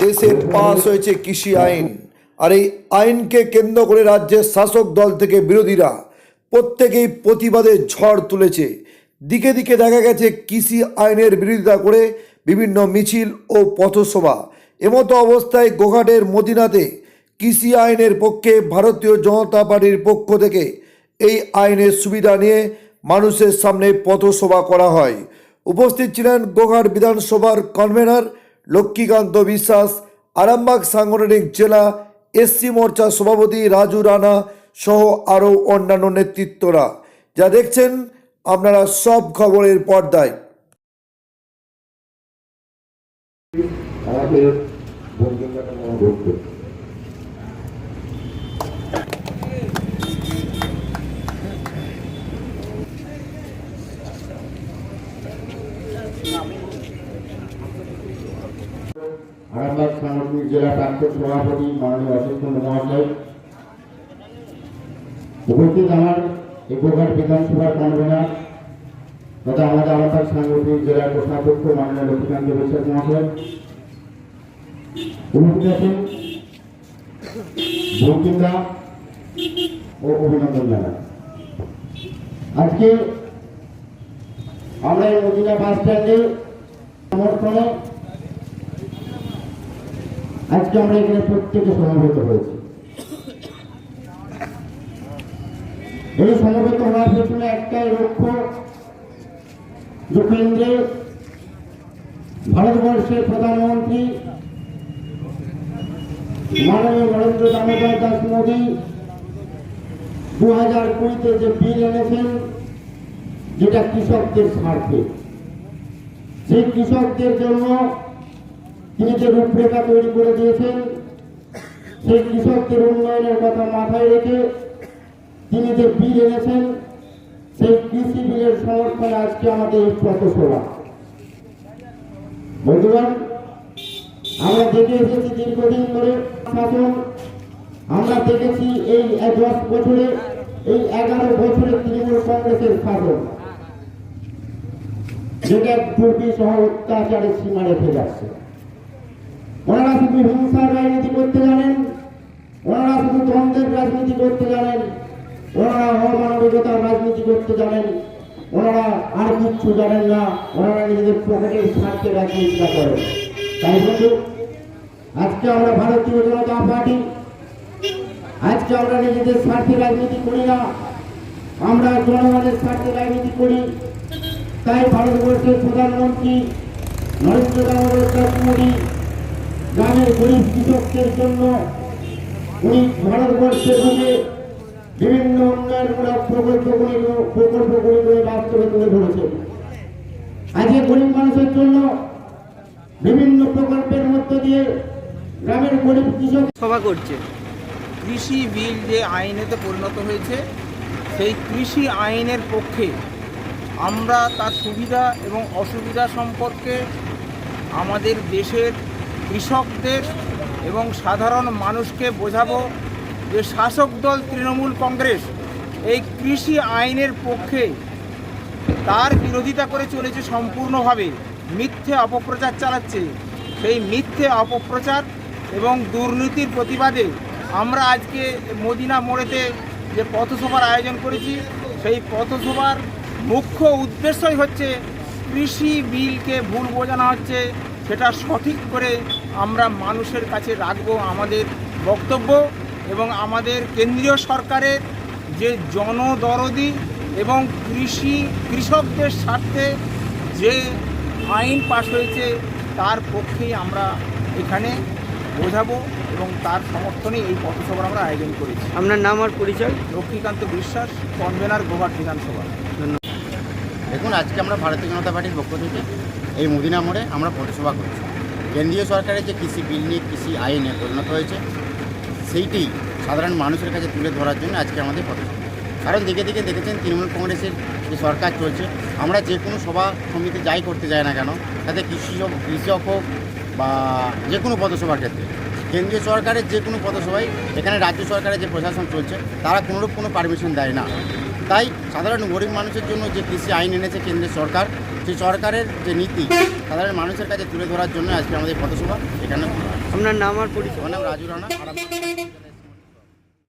দেশের পাস হয়েছে কৃষি আইন। আর এই আইনকে কেন্দ্র করে রাজ্যের শাসক দল থেকে বিরোধীরা প্রত্যেকেই প্রতিবাদের ঝড় তুলেছে। দিকে দিকে দেখা গেছে কৃষি আইনের বিরোধিতা করে বিভিন্ন মিছিল ও পথসভা। এমতো অবস্থায় গোঘাটের মদিনাতে কৃষি আইনের পক্ষে ভারতীয় জনতা পার্টির পক্ষ থেকে এই আইনের সুবিধা নিয়ে মানুষের সামনে পথসভা করা হয়। উপস্থিত ছিলেন গোঘাট বিধানসভার কনভেনর লক্ষ্মীকান্ত বিশ্বাস আরামবাগ সাংগঠনিক জেলা এসসি মোর্চা সভাপতি রাজু রানা সহ আরও অন্যান্য নেতৃত্বরা। যা দেখছেন আপনারা সব খবরের পর্দায়। ঘটবে আরামবাগ সাংগঠনিক জেলা প্রাক্তন সভাপতি মাননীয় চন্দ্র মহাশয়। উপস্থিত আমার গোঘাট বিধানসভার কনভেনার তথা আমাদের আরামবাগ সাংগঠনিক জেলার কোষাধ্যক্ষ মাননীয় লক্ষ্মীকান্ত বিশ্বাস মহাশয়। উপস্থিত আছেন বঙ্কিমদা ও অভিনন্দন জানাই। আজকে আমরা এই মদিনা বাস স্ট্যান্ডে সমর্থনে আজকে আমরা এখানে প্রত্যেকে সমবেত হয়েছি। এই সমবেত হওয়ার পেছনে একটাই লক্ষ্য যে কেন্দ্রে ভারতবর্ষের প্রধানমন্ত্রী মাননীয় নরেন্দ্র দামোদর দাস মোদী দু হাজার কুড়িতে যে বিল এনেছেন, যেটা কৃষকদের স্বার্থে। সেই কৃষকদের জন্য তিনি যে রূপরেখা তৈরি করে দিয়েছেন, সেই কৃষকদের উন্নয়নের কথা মাথায় রেখে তিনি যে বিল এনেছেন, সেই কৃষি বিলের সমর্থনে আজকে আমাদের এই পথসভা। বন্ধুগণ, আমরা দেখে এসেছি দীর্ঘদিন ধরে শাসন আমরা দেখেছি এই দশ বছরে, এই এগারো বছরে তৃণমূল কংগ্রেসের শাসন, যেটা দুর্বিসহ অত্যাচারের সীমা রেখে যাচ্ছে। ওনারা শুধু হিংসার রাজনীতি করতে জানেন ওনারা শুধু দ্বন্দ্বের রাজনীতি করতে জানেন, ওনারা অমানবিকতার রাজনীতি করতে জানেন, ওনারা আর কিচ্ছু জানেন না, ওনারা নিজেদের পকেটের স্বার্থে রাজনীতিটা করেন। তাই বন্ধু, আজকে আমরা ভারতীয় জনতা পার্টি, আজকে আমরা নিজেদের স্বার্থে রাজনীতি করি না, আমরা জনগণের স্বার্থে রাজনীতি করি। তাই ভারতবর্ষের প্রধানমন্ত্রী নরেন্দ্র দামোদর মোদী গ্রামের গরিব কৃষকদের জন্য উনি ভারতবর্ষের বুকে বিভিন্ন উন্নয়নমূলক প্রকল্পগুলি প্রকল্পগুলি বাস্তবে তুলে ধরেছেন। আজকে গরিব মানুষের জন্য বিভিন্ন প্রকল্পের মধ্য দিয়ে গ্রামের গরিব কৃষক সভা করছে। কৃষি বিল যে আইনেতে পরিণত হয়েছে, সেই কৃষি আইনের পক্ষে আমরা তার সুবিধা এবং অসুবিধা সম্পর্কে আমাদের দেশের কৃষকদের এবং সাধারণ মানুষকে বোঝাবো যে শাসক দল তৃণমূল কংগ্রেস এই কৃষি আইনের পক্ষে তার বিরোধিতা করে চলেছে সম্পূর্ণভাবে। মিথ্যে অপপ্রচার চালাচ্ছে। সেই মিথ্যে অপপ্রচার এবং দুর্নীতির প্রতিবাদে আমরা আজকে মদিনা মোড়েতে যে পথসভার আয়োজন করেছি, সেই পথসভার মুখ্য উদ্দেশ্যই হচ্ছে কৃষি বিলকে ভুল বোঝানো হচ্ছে। সেটা সঠিক করে আমরা মানুষের কাছে রাখব আমাদের বক্তব্য এবং আমাদের কেন্দ্রীয় সরকারের যে জনদরদি এবং কৃষি কৃষকদের স্বার্থে যে আইন পাশ হয়েছে তার পক্ষেই আমরা এখানে বোঝাবো এবং তার সমর্থনে এই পথসভার আমরা আয়োজন করেছি। আপনার নাম আর পরিচয়? লক্ষ্মীকান্ত বিশ্বাস কনভেনার গোহাট বিধানসভা। দেখুন, আজকে আমরা ভারতীয় জনতা পার্টির পক্ষ থেকে এই মদিনা মোড়ে আমরা পথসভা করছি। কেন্দ্রীয় সরকারের যে কৃষি বিল নিয়ে, কৃষি আইনে পরিণত হয়েছে, সেইটি সাধারণ মানুষের কাছে তুলে ধরার জন্য আজকে আমাদের পথসভা কারণ দিকে দিকে দেখেছেন, তৃণমূল কংগ্রেসের যে সরকার চলছে, আমরা যে কোনো সভা সমিতি যাই করতে যাই না কেন, তাতে কৃষি কৃষক হোক বা যে কোনো পথসভার ক্ষেত্রে। কেন্দ্রীয় সরকারের যে কোনো পথসভায় এখানে রাজ্য সরকারের যে প্রশাসন চলছে, তারা কোনোরূপ কোনো পারমিশন দেয় না। তাই সাধারণ গরিব মানুষের জন্য যে কৃষি আইন এনেছে কেন্দ্রের সরকার সেই সরকারের যে নীতি সাধারণ মানুষের কাছে তুলে ধরার জন্য আজকে আমাদের পথসভা এখানে। আপনার নাম আর পরিচয়? আমার নাম রাজু রানা